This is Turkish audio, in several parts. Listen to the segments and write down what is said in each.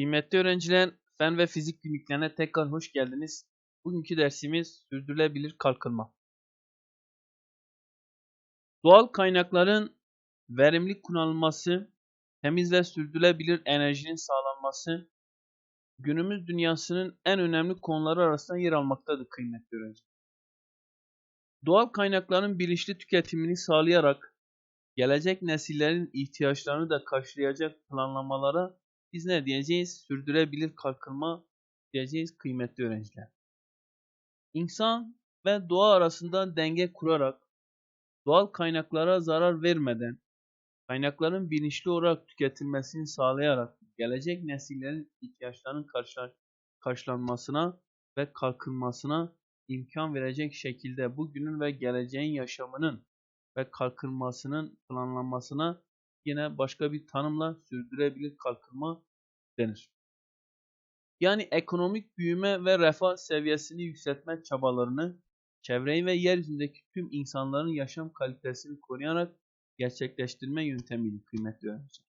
Kıymetli öğrenciler, fen ve fizik günlüklerine tekrar hoş geldiniz. Bugünkü dersimiz sürdürülebilir kalkınma. Doğal kaynakların verimli kullanılması, temiz ve sürdürülebilir enerjinin sağlanması, günümüz dünyasının en önemli konuları arasında yer almaktadır kıymetli öğrenciler. Doğal kaynakların bilinçli tüketimini sağlayarak, gelecek nesillerin ihtiyaçlarını da karşılayacak planlamalara biz ne diyeceğiz? Sürdürebilir kalkınma diyeceğiz kıymetli öğrenciler. İnsan ve doğa arasında denge kurarak, doğal kaynaklara zarar vermeden, kaynakların bilinçli olarak tüketilmesini sağlayarak, gelecek nesillerin ihtiyaçlarının karşılanmasına ve kalkınmasına imkan verecek şekilde bugünün ve geleceğin yaşamının ve kalkınmasının planlanmasına yine başka bir tanımla sürdürebilir kalkınma denir. Yani ekonomik büyüme ve refah seviyesini yükseltme çabalarını çevreyi ve yeryüzündeki tüm insanların yaşam kalitesini koruyarak gerçekleştirme yöntemiyle kıymetli öğrenciler.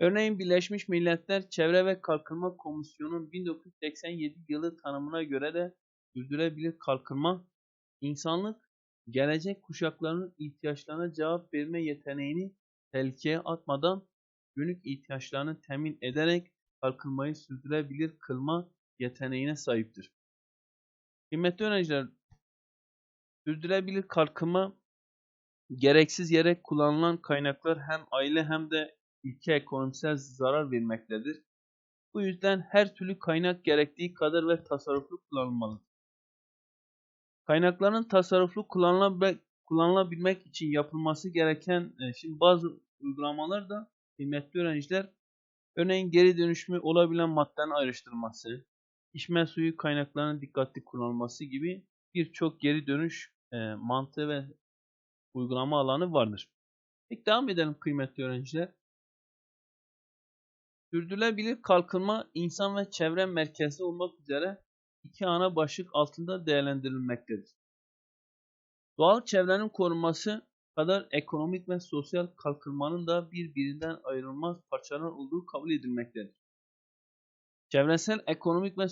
Örneğin Birleşmiş Milletler Çevre ve Kalkınma Komisyonu'nun 1987 yılı tanımına göre de sürdürülebilir kalkınma, insanlık gelecek kuşakların ihtiyaçlarına cevap verme yeteneğini tehlikeye atmadan günlük ihtiyaçlarını temin ederek kalkınmayı sürdürebilir kılma yeteneğine sahiptir. Kıymetli öğrenciler, sürdürülebilir kalkınma gereksiz yere kullanılan kaynaklar hem aile hem de ülke ekonomisel zarar vermektedir. Bu yüzden her türlü kaynak gerektiği kadar ve tasarruflu kullanılmalıdır. Kaynakların tasarruflu kullanılabilmek için yapılması gereken e, şimdi bazı uygulamalar da kıymetli öğrenciler örneğin geri dönüşümü olabilen maddenin ayrıştırılması, içme suyu kaynaklarının dikkatli kullanılması gibi birçok geri dönüş e, mantığı ve uygulama alanı vardır. Peki devam edelim kıymetli öğrenciler. Sürdürülebilir kalkınma insan ve çevre merkezi olmak üzere iki ana başlık altında değerlendirilmektedir. Doğal çevrenin korunması kadar ekonomik ve sosyal kalkınmanın da birbirinden ayrılmaz parçalar olduğu kabul edilmektedir. Çevresel, ekonomik ve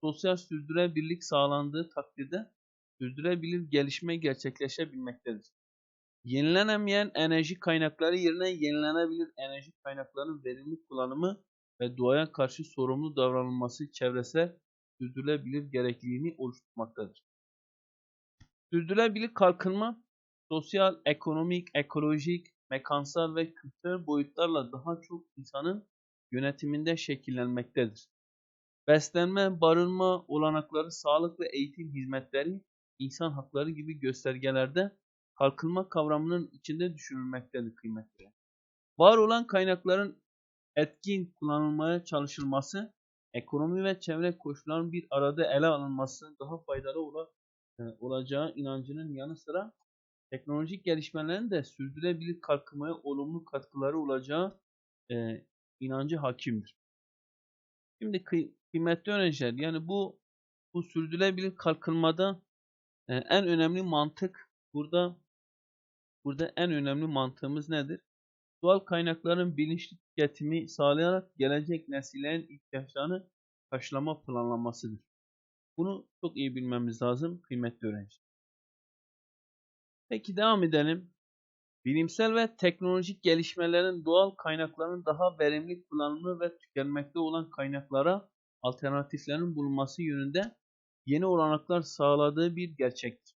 sosyal sürdürülebilirlik sağlandığı takdirde sürdürülebilir gelişme gerçekleşebilmektedir. Yenilenemeyen enerji kaynakları yerine yenilenebilir enerji kaynaklarının verimli kullanımı ve doğaya karşı sorumlu davranılması çevresel sürdürülebilir gerekliliğini oluşturmaktadır. Sürdürülebilir kalkınma sosyal, ekonomik, ekolojik, mekansal ve kültürel boyutlarla daha çok insanın yönetiminde şekillenmektedir. Beslenme, barınma, olanakları, sağlık ve eğitim hizmetleri insan hakları gibi göstergelerde kalkınma kavramının içinde düşünülmektedir kıymetli. Var olan kaynakların etkin kullanılmaya çalışılması, ekonomi ve çevre koşullarının bir arada ele alınması daha faydalı ola, e, olacağı inancının yanı sıra teknolojik gelişmelerin de sürdürülebilir kalkınmaya olumlu katkıları olacağı e, inancı hakimdir. Şimdi kıy kıymetli öğrenciler yani bu bu sürdürülebilir kalkınmada e, en önemli mantık burada burada en önemli mantığımız nedir? Doğal kaynakların bilinçli tüketimi sağlayarak gelecek nesillerin ihtiyaçlarını karşılama planlamasıdır. Bunu çok iyi bilmemiz lazım kıymetli öğrenciler. Peki devam edelim. Bilimsel ve teknolojik gelişmelerin doğal kaynakların daha verimli kullanımı ve tükenmekte olan kaynaklara alternatiflerin bulunması yönünde yeni olanaklar sağladığı bir gerçektir.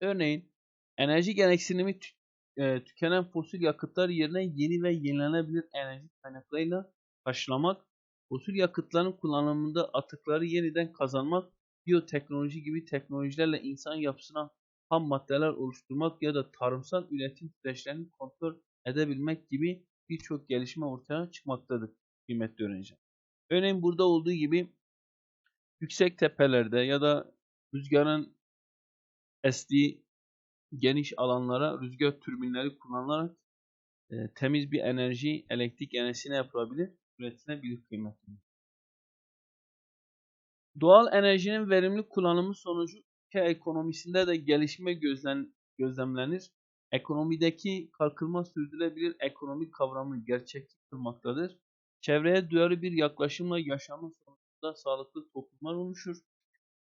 Örneğin enerji gereksinimi tü e, tükenen fosil yakıtlar yerine yeni ve yenilenebilir enerji kaynaklarıyla karşılamak, fosil yakıtların kullanımında atıkları yeniden kazanmak, biyoteknoloji gibi teknolojilerle insan yapısına ham maddeler oluşturmak ya da tarımsal üretim süreçlerini kontrol edebilmek gibi birçok gelişme ortaya çıkmaktadır kıymetli öğrenci. Örneğin burada olduğu gibi yüksek tepelerde ya da rüzgarın estiği geniş alanlara rüzgar türbinleri kullanılarak e, temiz bir enerji, elektrik enerjisine yapılabilir, üretilebilir kıymetli. Doğal enerjinin verimli kullanımı sonucu ülke ekonomisinde de gelişme gözlen, gözlemlenir. Ekonomideki kalkınma sürdürülebilir ekonomik kavramını gerçekçi kılmaktadır. çevreye duyarlı bir yaklaşımla yaşamın sonucunda sağlıklı toplumlar oluşur.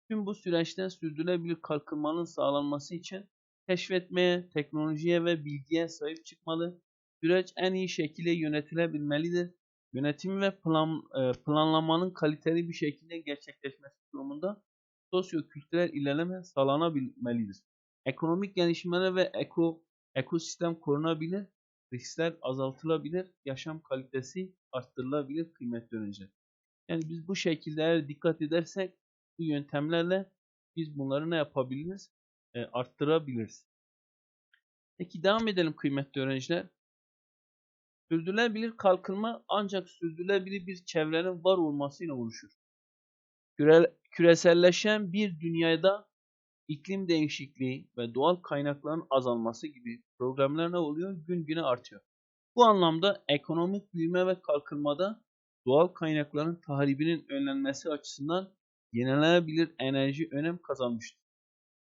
Tüm bu süreçten sürdürülebilir kalkınmanın sağlanması için keşfetmeye, teknolojiye ve bilgiye sahip çıkmalı. Süreç en iyi şekilde yönetilebilmelidir. Yönetim ve plan, e, planlamanın kaliteli bir şekilde gerçekleşmesi durumunda sosyo-kültürel ilerleme sağlanabilmelidir. Ekonomik gelişmeler ve eko, ekosistem korunabilir, riskler azaltılabilir, yaşam kalitesi arttırılabilir kıymetli öğrenciler. Yani biz bu şekilde eğer dikkat edersek bu yöntemlerle biz bunları ne yapabiliriz? E, arttırabiliriz. Peki devam edelim kıymetli öğrenciler. Sürdürülebilir kalkınma ancak sürdürülebilir bir çevrenin var olmasıyla oluşur. Küre, küreselleşen bir dünyada iklim değişikliği ve doğal kaynakların azalması gibi problemler ne oluyor? Gün güne artıyor. Bu anlamda ekonomik büyüme ve kalkınmada doğal kaynakların tahribinin önlenmesi açısından yenilenebilir enerji önem kazanmıştır.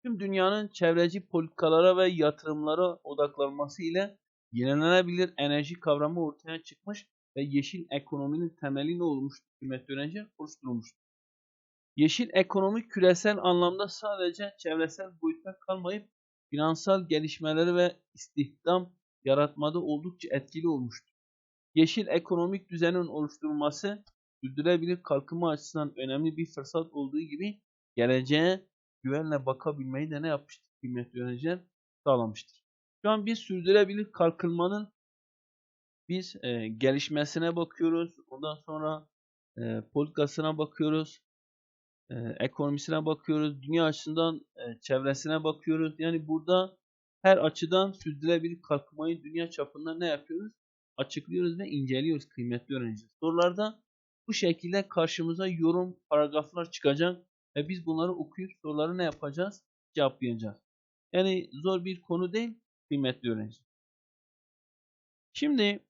Tüm dünyanın çevreci politikalara ve yatırımlara odaklanması ile yenilenebilir enerji kavramı ortaya çıkmış ve yeşil ekonominin temeli ne olmuştur? Kıymetli öğrenciler oluşturulmuştur. Yeşil ekonomi küresel anlamda sadece çevresel boyutta kalmayıp finansal gelişmeleri ve istihdam yaratmada oldukça etkili olmuştur. Yeşil ekonomik düzenin oluşturulması sürdürülebilir kalkınma açısından önemli bir fırsat olduğu gibi geleceğe güvenle bakabilmeyi de ne yapmıştır kıymetli öğrenciler? Sağlamıştır. Şu an biz sürdürülebilir kalkınmanın biz e, gelişmesine bakıyoruz. Ondan sonra e, politikasına bakıyoruz. E, ekonomisine bakıyoruz. Dünya açısından e, çevresine bakıyoruz. Yani burada her açıdan sürdürülebilir kalkınmayı dünya çapında ne yapıyoruz? Açıklıyoruz ve inceliyoruz kıymetli öğrenciler. Sorularda bu şekilde karşımıza yorum, paragraflar çıkacak ve biz bunları okuyup soruları ne yapacağız? Cevaplayacağız. Yani zor bir konu değil kıymetli öğrenci. Şimdi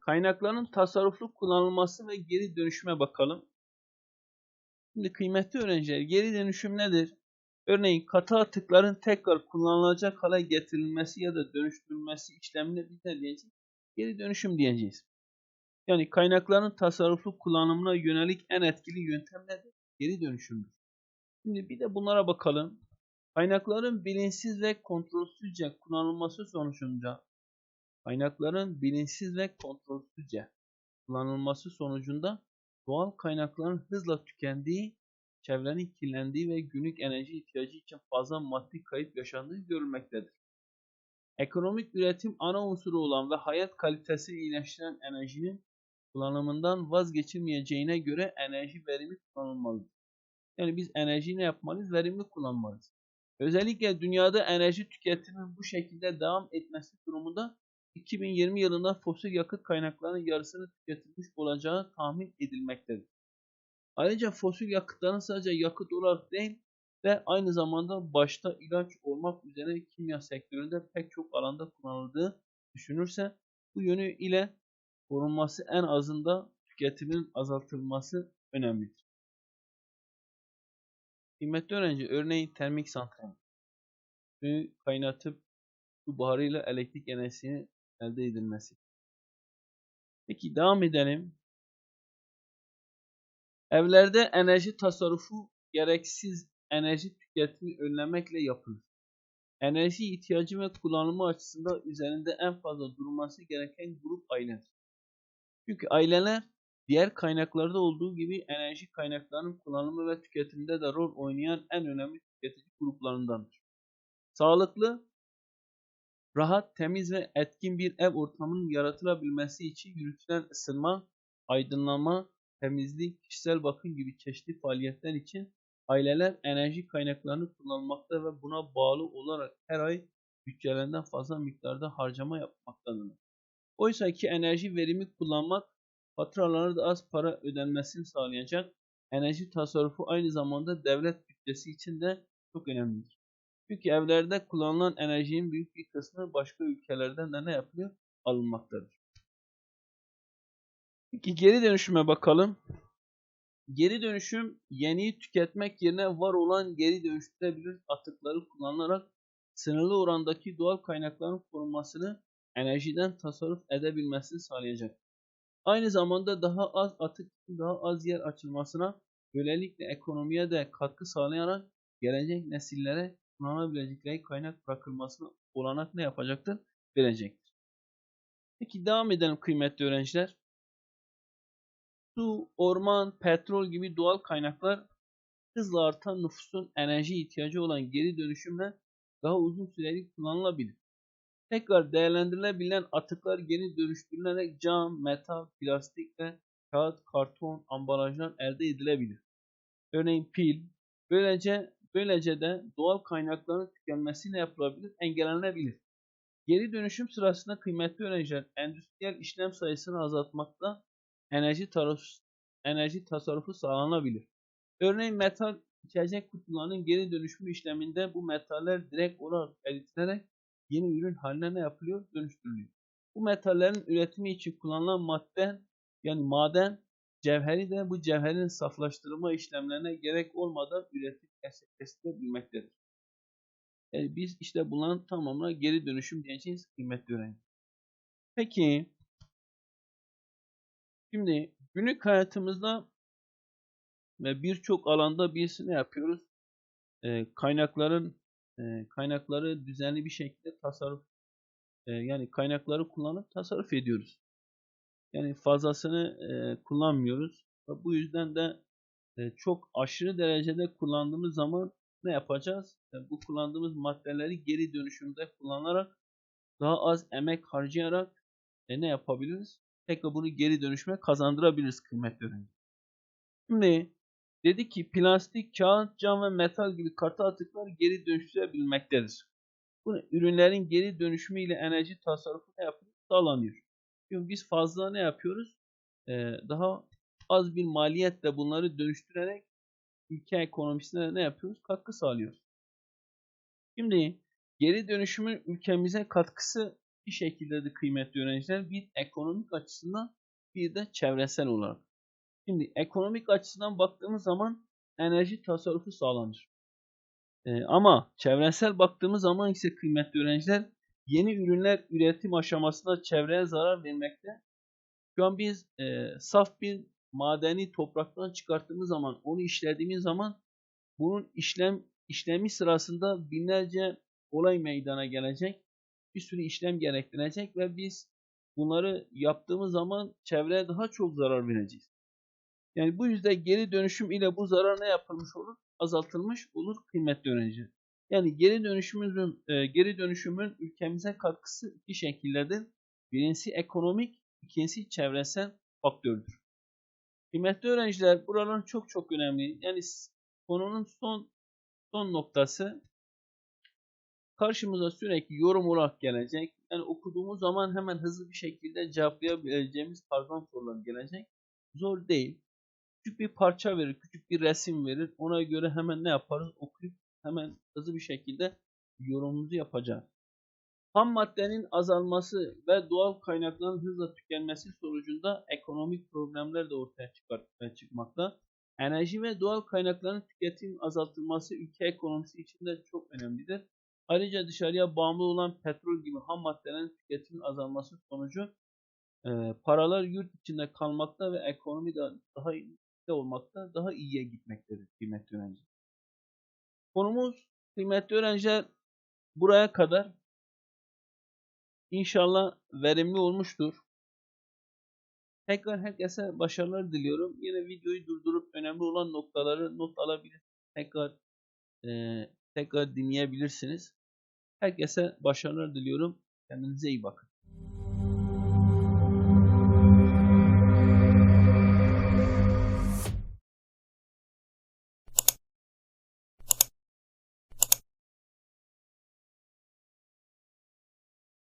kaynakların tasarruflu kullanılması ve geri dönüşüme bakalım. Şimdi kıymetli öğrenciler geri dönüşüm nedir? Örneğin katı atıkların tekrar kullanılacak hale getirilmesi ya da dönüştürülmesi işlemine biz ne diyeceğiz? Geri dönüşüm diyeceğiz. Yani kaynakların tasarruflu kullanımına yönelik en etkili yöntem nedir? Geri dönüşümdür. Şimdi bir de bunlara bakalım. Kaynakların bilinçsiz ve kontrolsüzce kullanılması sonucunda kaynakların bilinçsiz ve kontrolsüzce kullanılması sonucunda doğal kaynakların hızla tükendiği, çevrenin kirlendiği ve günlük enerji ihtiyacı için fazla maddi kayıp yaşandığı görülmektedir. Ekonomik üretim ana unsuru olan ve hayat kalitesini iyileştiren enerjinin kullanımından vazgeçilmeyeceğine göre enerji verimli kullanılmalıdır. Yani biz enerjiyi ne yapmalıyız? Verimli kullanmalıyız. Özellikle dünyada enerji tüketiminin bu şekilde devam etmesi durumunda 2020 yılında fosil yakıt kaynaklarının yarısını tüketilmiş olacağı tahmin edilmektedir. Ayrıca fosil yakıtların sadece yakıt olarak değil ve aynı zamanda başta ilaç olmak üzere kimya sektöründe pek çok alanda kullanıldığı düşünürse bu yönü ile korunması en azında tüketimin azaltılması önemlidir. Kıymetli öğrenci, örneğin termik santral. Suyu kaynatıp su buharıyla elektrik enerjisini elde edilmesi. Peki devam edelim. Evlerde enerji tasarrufu gereksiz enerji tüketimi önlemekle yapılır. Enerji ihtiyacı ve kullanımı açısından üzerinde en fazla durulması gereken grup ailedir. Çünkü aileler Diğer kaynaklarda olduğu gibi enerji kaynaklarının kullanımı ve tüketiminde de rol oynayan en önemli tüketici gruplarındandır. Sağlıklı, rahat, temiz ve etkin bir ev ortamının yaratılabilmesi için yürütülen ısınma, aydınlama, temizlik, kişisel bakım gibi çeşitli faaliyetler için aileler enerji kaynaklarını kullanmakta ve buna bağlı olarak her ay bütçelerinden fazla miktarda harcama yapmaktadırlar. Oysa ki enerji verimi kullanmak faturalara da az para ödenmesini sağlayacak enerji tasarrufu aynı zamanda devlet bütçesi için de çok önemlidir. Çünkü evlerde kullanılan enerjinin büyük bir kısmı başka ülkelerden de ne yapılıyor? Alınmaktadır. Peki geri dönüşüme bakalım. Geri dönüşüm yeniyi tüketmek yerine var olan geri dönüştürebilir atıkları kullanarak sınırlı orandaki doğal kaynakların korunmasını enerjiden tasarruf edebilmesini sağlayacak. Aynı zamanda daha az atık, daha az yer açılmasına, böylelikle ekonomiye de katkı sağlayarak gelecek nesillere kullanabilecekleri kaynak bırakılmasına olanak ne yapacaktır? Verecektir. Peki devam edelim kıymetli öğrenciler. Su, orman, petrol gibi doğal kaynaklar hızla artan nüfusun enerji ihtiyacı olan geri dönüşümle daha uzun süreli kullanılabilir. Tekrar değerlendirilebilen atıklar geri dönüştürülerek cam, metal, plastik ve kağıt, karton, ambalajlar elde edilebilir. Örneğin pil. Böylece böylece de doğal kaynakların tükenmesiyle yapılabilir, engellenebilir. Geri dönüşüm sırasında kıymetli öğrenciler endüstriyel işlem sayısını azaltmakta enerji, enerji tasarrufu sağlanabilir. Örneğin metal içecek kutularının geri dönüşümü işleminde bu metaller direkt olarak eritilerek yeni ürün haline ne yapılıyor? Dönüştürülüyor. Bu metallerin üretimi için kullanılan madde yani maden cevheri de bu cevherin saflaştırma işlemlerine gerek olmadan üretip gerçekleştirebilmektedir. Yani biz işte bunların tamamına geri dönüşüm diyeceğiz kıymetli öğrenci. Peki şimdi günlük hayatımızda ve birçok alanda biz ne yapıyoruz? Ee, kaynakların e, kaynakları düzenli bir şekilde tasarruf e, yani kaynakları kullanıp tasarruf ediyoruz. Yani fazlasını e, kullanmıyoruz. Ve bu yüzden de e, çok aşırı derecede kullandığımız zaman ne yapacağız? E, bu kullandığımız maddeleri geri dönüşümde kullanarak daha az emek harcayarak e, ne yapabiliriz? Tekrar bunu geri dönüşüme kazandırabiliriz kıymetli öğrenci. Şimdi Dedi ki plastik, kağıt, cam ve metal gibi katı atıklar geri dönüştürülebilmektedir. Bu ürünlerin geri dönüşümü ile enerji tasarrufu ne yapıyor? Sağlanıyor. Çünkü biz fazla ne yapıyoruz? Ee, daha az bir maliyetle bunları dönüştürerek ülke ekonomisine ne yapıyoruz? Katkı sağlıyoruz. Şimdi geri dönüşümün ülkemize katkısı bir şekilde kıymetli öğrenciler. Bir ekonomik açısından bir de çevresel olarak. Şimdi ekonomik açıdan baktığımız zaman enerji tasarrufu sağlanır. Ee, ama çevresel baktığımız zaman ise kıymetli öğrenciler yeni ürünler üretim aşamasında çevreye zarar vermekte. Şu an biz e, saf bir madeni topraktan çıkarttığımız zaman, onu işlediğimiz zaman bunun işlem işlemi sırasında binlerce olay meydana gelecek. Bir sürü işlem gerektirecek ve biz bunları yaptığımız zaman çevreye daha çok zarar vereceğiz. Yani bu yüzden geri dönüşüm ile bu zarar ne yapılmış olur? Azaltılmış olur kıymetli öğrenci. Yani geri dönüşümümüzün e, geri dönüşümün ülkemize katkısı iki şekildedir. Birincisi ekonomik, ikincisi çevresel faktördür. Kıymetli öğrenciler buralar çok çok önemli. Yani konunun son son noktası karşımıza sürekli yorum olarak gelecek. Yani okuduğumuz zaman hemen hızlı bir şekilde cevaplayabileceğimiz tarzdan sorular gelecek. Zor değil küçük bir parça verir, küçük bir resim verir. Ona göre hemen ne yaparız? Okuyup hemen hızlı bir şekilde yorumumuzu yapacağız. Ham maddenin azalması ve doğal kaynakların hızla tükenmesi sonucunda ekonomik problemler de ortaya çıkar, çıkmakta. Enerji ve doğal kaynakların tüketim azaltılması ülke ekonomisi için de çok önemlidir. Ayrıca dışarıya bağımlı olan petrol gibi ham maddelerin tüketimin azalması sonucu e, paralar yurt içinde kalmakta ve ekonomi de daha olmakta daha iyiye gitmektedir kıymetli öğrenciler. Konumuz kıymetli öğrenciler buraya kadar inşallah verimli olmuştur. Tekrar herkese başarılar diliyorum. Yine videoyu durdurup önemli olan noktaları not alabilir. Tekrar e, tekrar dinleyebilirsiniz. Herkese başarılar diliyorum. Kendinize iyi bakın.